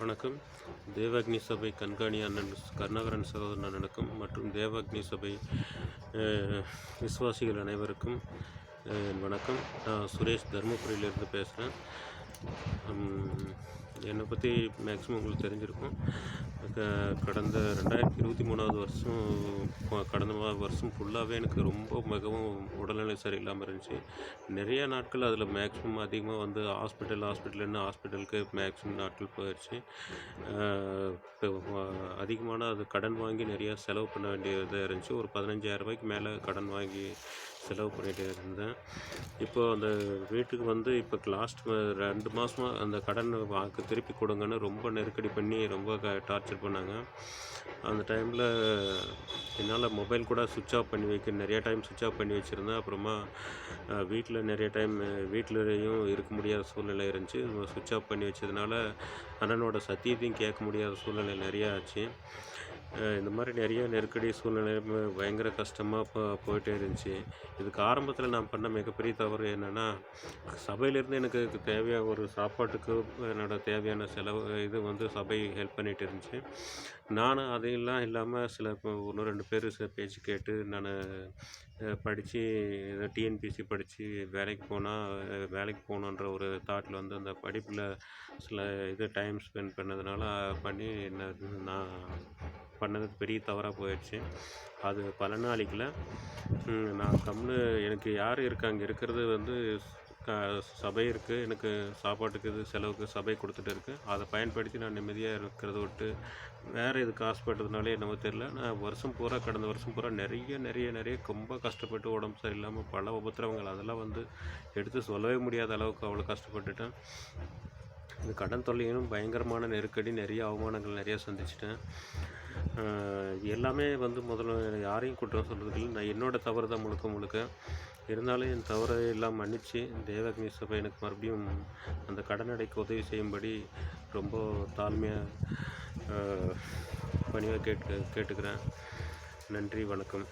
வணக்கம். தேவாக்னி சபை கண்காணி அண்ணன் கருணாகரன் சகோதரன் அண்ணனுக்கும் மற்றும் தேவாக்னி சபை விசுவாசிகள் அனைவருக்கும் வணக்கம். நான் சுரேஷ் தருமபுரியிலேருந்து பேசுகிறேன் என்னை பற்றி மேக்ஸிமம் உங்களுக்கு தெரிஞ்சிருக்கும். க- கடந்த ரெண்டாயிரத்தி இருபத்தி மூணாவது வருஷம் கடந்த வருஷம் ஃபுல்லாகவே எனக்கு ரொம்ப மிகவும் உடல்நிலை சரியில்லாமல் இருந்துச்சு. நிறைய நாட்கள் அதில் மேக்ஸிமம் அதிகமாக வந்து ஹாஸ்பிட்டல் ஹாஸ்பிட்டல்னு ஹாஸ்பிட்டலுக்கு மேக்ஸிமம் நாட்கள் போயிடுச்சு இப்போ அதிகமான அது கடன் வாங்கி நிறையா செலவு பண்ண வேண்டியதாக இருந்துச்சு. ஒரு பதினஞ்சாயிரம் ரூபாய்க்கு மேலே கடன் வாங்கி செலவு பண்ணிகிட்டே இருந்தேன். இப்போ அந்த வீட்டுக்கு வந்து இப்போ லாஸ்ட் ரெண்டு மாதமாக அந்த கடன் வாக்கு திருப்பி கொடுங்கன்னு ரொம்ப நெருக்கடி பண்ணி ரொம்ப டார்ச்சர் பண்ணாங்க. அந்த டைமில் என்னால் மொபைல் கூட சுவிட்ச் ஆஃப் பண்ணி வைக்க நிறைய டைம் சுவிட்ச் ஆஃப் பண்ணி வச்சுருந்தேன். அப்புறமா வீட்டில் நிறைய டைம் வீட்டிலையும் இருக்க முடியாத சூழ்நிலை இருந்துச்சு. சுவிட்ச் ஆஃப் பண்ணி வச்சதுனால அண்ணனோட சத்தியத்தையும் கேட்க முடியாத சூழ்நிலை நிறையா ஆச்சு. இந்த மாதிரி நிறைய நெருக்கடி சூழ்நிலை பயங்கர கஷ்டமாக போ போயிட்டே இருந்துச்சு. இதுக்கு ஆரம்பத்தில் நான் பண்ண மிகப்பெரிய தவறு என்னென்னா சபையிலேருந்து எனக்கு தேவையான ஒரு சாப்பாட்டுக்கு என்னோட தேவையான செலவு இது வந்து சபை ஹெல்ப் பண்ணிகிட்டு இருந்துச்சு. நானும் அதையெல்லாம் இல்லாமல் சில இப்போ ஒன்று ரெண்டு பேர் பேச்சு கேட்டு நான் படித்து டிஎன்பிசி படித்து வேலைக்கு போனால் வேலைக்கு போகணுன்ற ஒரு தாட்டில் வந்து அந்த படிப்பில் சில இது டைம் ஸ்பெண்ட் பண்ணதுனால பண்ணி என்ன நான் பண்ணது பெரிய தவறாக போயிடுச்சு. அது பல அளிக்கல நான் கம்னு எனக்கு யார் இருக்காங்க இருக்கிறது வந்து க சபை இருக்குது எனக்கு சாப்பாட்டுக்கு இது செலவுக்கு சபை கொடுத்துட்டு இருக்குது அதை பயன்படுத்தி நான் நிம்மதியாக இருக்கிறத விட்டு வேறு இதுக்கு ஆசைப்பட்டதுனாலே என்னவோ தெரில நான் வருஷம் பூரா கடந்த வருஷம் பூரா நிறைய நிறைய நிறைய ரொம்ப கஷ்டப்பட்டு உடம்பு சரியில்லாமல் பல உபத்திரவங்கள் அதெல்லாம் வந்து எடுத்து சொல்லவே முடியாத அளவுக்கு அவ்வளோ கஷ்டப்பட்டுட்டேன். இந்த கடன் தொல்லையிலும் பயங்கரமான நெருக்கடி நிறைய அவமானங்கள் நிறைய சந்திச்சிட்டேன். எல்லாமே வந்து முதல்ல யாரையும் குற்றம் சொல்கிறதுக்கு இல்லை நான் என்னோடய தவறு தான் முழுக்க முழுக்க. இருந்தாலும் என் தவறை எல்லாம் மன்னித்து தேவக்னி சபை எனக்கு மறுபடியும் அந்த கடன் உதவி செய்யும்படி ரொம்ப தாழ்மையாக பணியாக கேட்டு கேட்டுக்கிறேன். நன்றி வணக்கம்.